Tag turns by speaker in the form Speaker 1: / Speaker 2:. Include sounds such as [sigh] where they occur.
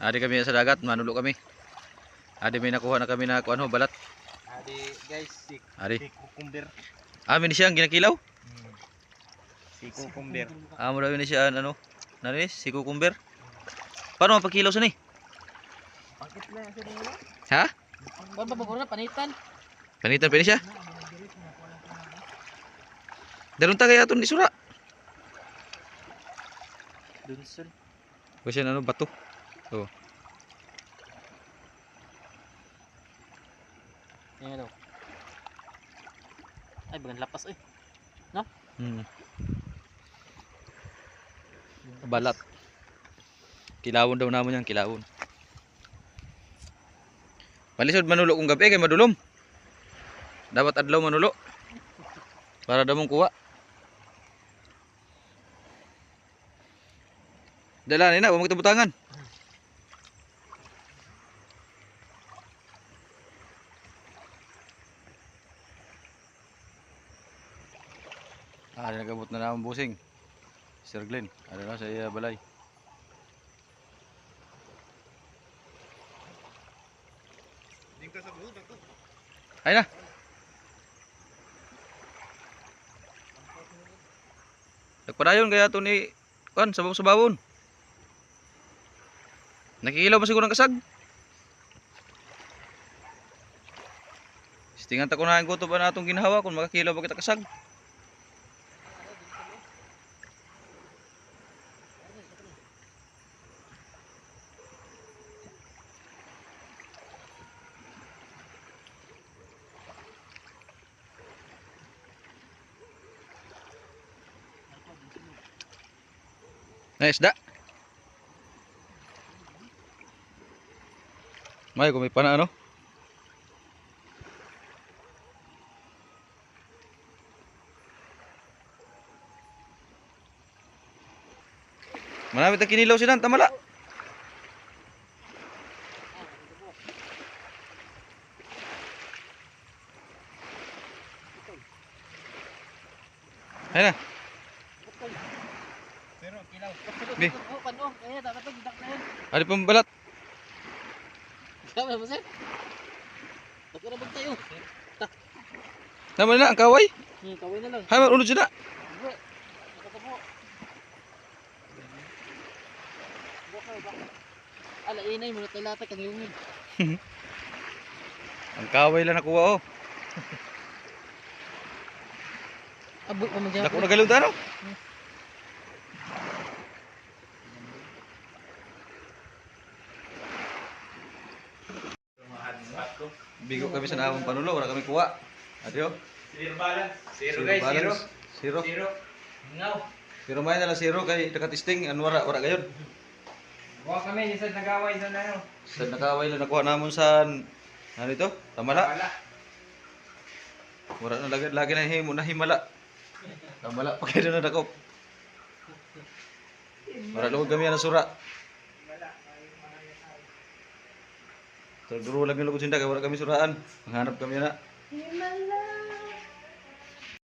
Speaker 1: Adi kami sa dagat, manulo kami. Adi may nakuha na kami na kuan ho balat.
Speaker 2: Adi guys, si,
Speaker 1: Adi.
Speaker 2: si cucumber.
Speaker 1: Amin siya ang ginakilaw.
Speaker 2: Hmm. Si cucumber.
Speaker 1: Amo daw ni siya ano? Nani si cucumber. Paano mapagkilaw sa ni?
Speaker 2: Bakit na sa nila?
Speaker 1: Ha?
Speaker 2: Bon ba ba panitan?
Speaker 1: Panitan pa ni siya. Daron ta kaya aton isura.
Speaker 2: Dunson.
Speaker 1: Kasi ano bato. Oh.
Speaker 2: Yan daw. Ay, bagan lapas eh.
Speaker 1: Hmm. Balat. Kilawon daw namon yan, kilawon. Palisod manulo kung gabi kay madulom. Dapat adlaw manulo. Para daw mong kuha. Dala ni na, huwag mo butangan. Ah, nagabot na naman busing. Sir Glenn, ano na sa iya balay. Ay na. Nagpadayon kaya to ni kan sabaw sabawon. Nakikilaw ba siguro ng kasag? Stingan ta ko na ang guto ba natong ginahawa kung makakilaw ba kita kasag? Na isda. May kung may pana ano? Marami tayong kinilaw sinan, tamala. Ayun na.
Speaker 2: Pero kilaw.
Speaker 1: Di.
Speaker 2: Oh, pano? Kaya dapat to gidak na yun.
Speaker 1: Ano pang balat?
Speaker 2: Tama ba sir? Dako na tayo.
Speaker 1: Naman na, ang kaway.
Speaker 2: Hmm, kaway na lang.
Speaker 1: Hay, marunod siya na.
Speaker 2: Ala inay mo talata kang lungid.
Speaker 1: Ang kaway lang nakuha oh.
Speaker 2: Abo pa man
Speaker 1: Dako na galong tano. Bigo kami sa naamang panulo, wala kami kuha. Adio.
Speaker 3: Zero balance. Zero,
Speaker 1: Zero
Speaker 3: guys, zero.
Speaker 1: balance. Zero.
Speaker 3: Zero. Ngaw.
Speaker 1: Zero may na lang zero kay nakatisting ano wala wala gayon.
Speaker 3: Buka kami, isa nagaway doon na yun.
Speaker 1: Sa nakaway lang nakuha namon sa ano ito? Tamala.
Speaker 3: Wala.
Speaker 1: Wala na lagi lagi na himo [laughs] na himala. Tamala pa kayo na dakop. Wala lugod kami na sura. Tagduro lang yung lugod sinda kay wala kami suraan. Manghanap kami na.
Speaker 4: Himala.